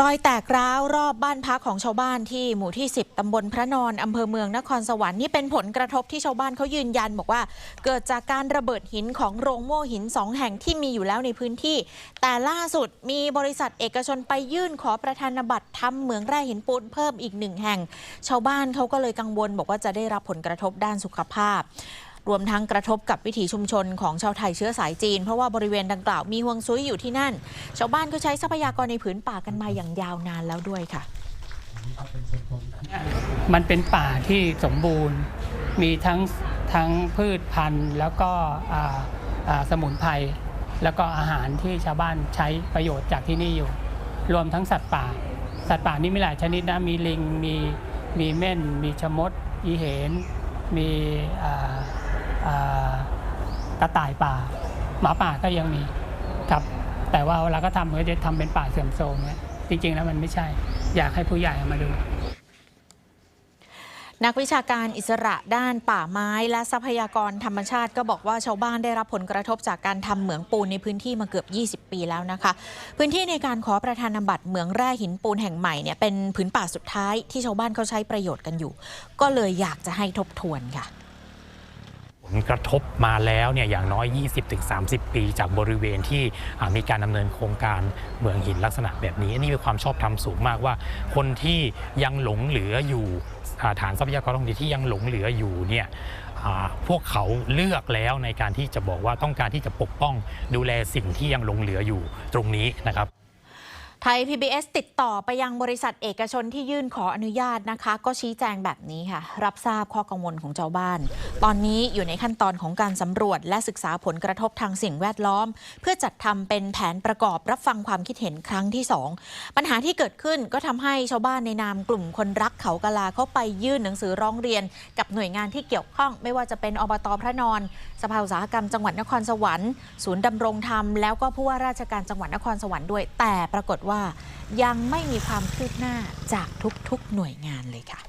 รอยแตกร้าวรอบบ้านพักของชาวบ้านที่หมู่ที่ 10ตำบลพระนอนอำเภอเมืองนครสวรรค์นี่เป็นผลกระทบที่ชาวบ้านเขายืนยัน บอกว่า เกิดจากการระเบิดหินของโรงโม่หินสองแห่งที่มีอยู่แล้วในพื้นที่ แต่ล่าสุดมีบริษัทเอกชนไปยื่นขอประธานบัตรทำเหมืองแร่หินปูนเพิ่มอีกหนึ่งแห่ง ชาวบ้านเขาก็เลยกังวล บอกว่าจะได้รับผลกระทบด้านสุขภาพ รวมทั้งกระทบกับวิถีชุมชนของชาวไทยเชื้อสายจีน เพราะว่าบริเวณดังกล่าวมีฮวงซุยอยู่ที่นั่น ชาวบ้านก็ใช้ทรัพยากรในผืนป่ากันมาอย่างยาวนานแล้วด้วยค่ะ มันเป็นป่าที่สมบูรณ์ มีทั้งทั้งพืชพันธุ์ แล้วก็สมุนไพรแล้วก็อาหารที่ชาวบ้านใช้ประโยชน์จากที่นี่อยู่ รวมทั้งสัตว์ป่า สัตว์ป่านี่มีหลายชนิดนะมีลิงมีมีเม่น มีชมด อีเหน มีอ่า กระต่ายป่า หมาป่าก็ยังมีครับแต่ว่าเวลาก็ทำก็จะทำเป็นป่าเสื่อมโทรมเนี่ยจริง ๆ แล้วมันไม่ใช่ อยากให้ผู้ใหญ่มาดูนักวิชาการอิสระด้านป่าไม้และทรัพยากรธรรมชาติก็บอกว่าชาวบ้านได้รับผลกระทบจากการทำเหมืองปูนในพื้นที่มาเกือบ 20 ปีแล้วนะคะ พื้นที่ในการขอประธานบัตรเหมืองแร่หินปูนแห่งใหม่เนี่ยเป็นผืนป่าสุดท้ายที่ชาวบ้านเขาใช้ประโยชน์กันอยู่ ก็เลยอยากจะให้ทบทวนค่ะ กระทบมาแล้วเนี่ยอย่างน้อย 20-30 ปี จากบริเวณที่มีการดำเนินโครงการเมืองหินลักษณะแบบนี้ อันนี่เป็นความชอบธรรมสูงมากว่า คนที่ยังหลงเหลืออยู่ฐานทรัพยากรท้องถิ่นที่ยังหลงเหลืออยู่เนี่ยพวกเขาเลือกแล้วในการที่จะบอกว่าต้องการที่จะปกป้องดูแลสิ่งที่ยังหลงเหลืออยู่ตรงนี้นะครับ ไทย PBS ติดต่อไปยังบริษัทเอกชนที่ยื่นขออนุญาตนะคะ ก็ชี้แจงแบบนี้ค่ะ รับทราบข้อกังวลของชาวบ้าน ตอนนี้อยู่ในขั้นตอนของการสำรวจ และศึกษาผลกระทบทางสิ่งแวดล้อม เพื่อจัดทำเป็นแผนประกอบรับฟังความคิดเห็นครั้งที่ 2 ปัญหาที่เกิดขึ้นก็ทำให้ชาวบ้านในนามกลุ่มคนรักเขากะลาเข้าไปยื่นหนังสือร้องเรียน กับหน่วยงานที่เกี่ยวข้อง ไม่ว่าจะเป็นอบตพระนอนสภาอุตสาหกรรมจังหวัดนครสวรรค์ศูนย์ดำรงธรรมแล้วก็ผู้ว่าราชการจังหวัดนครสวรรค์ด้วยแต่ปรากฏว่าว่ายังไม่มีความคืบหน้าจากทุกๆหน่วยงานเลยค่ะ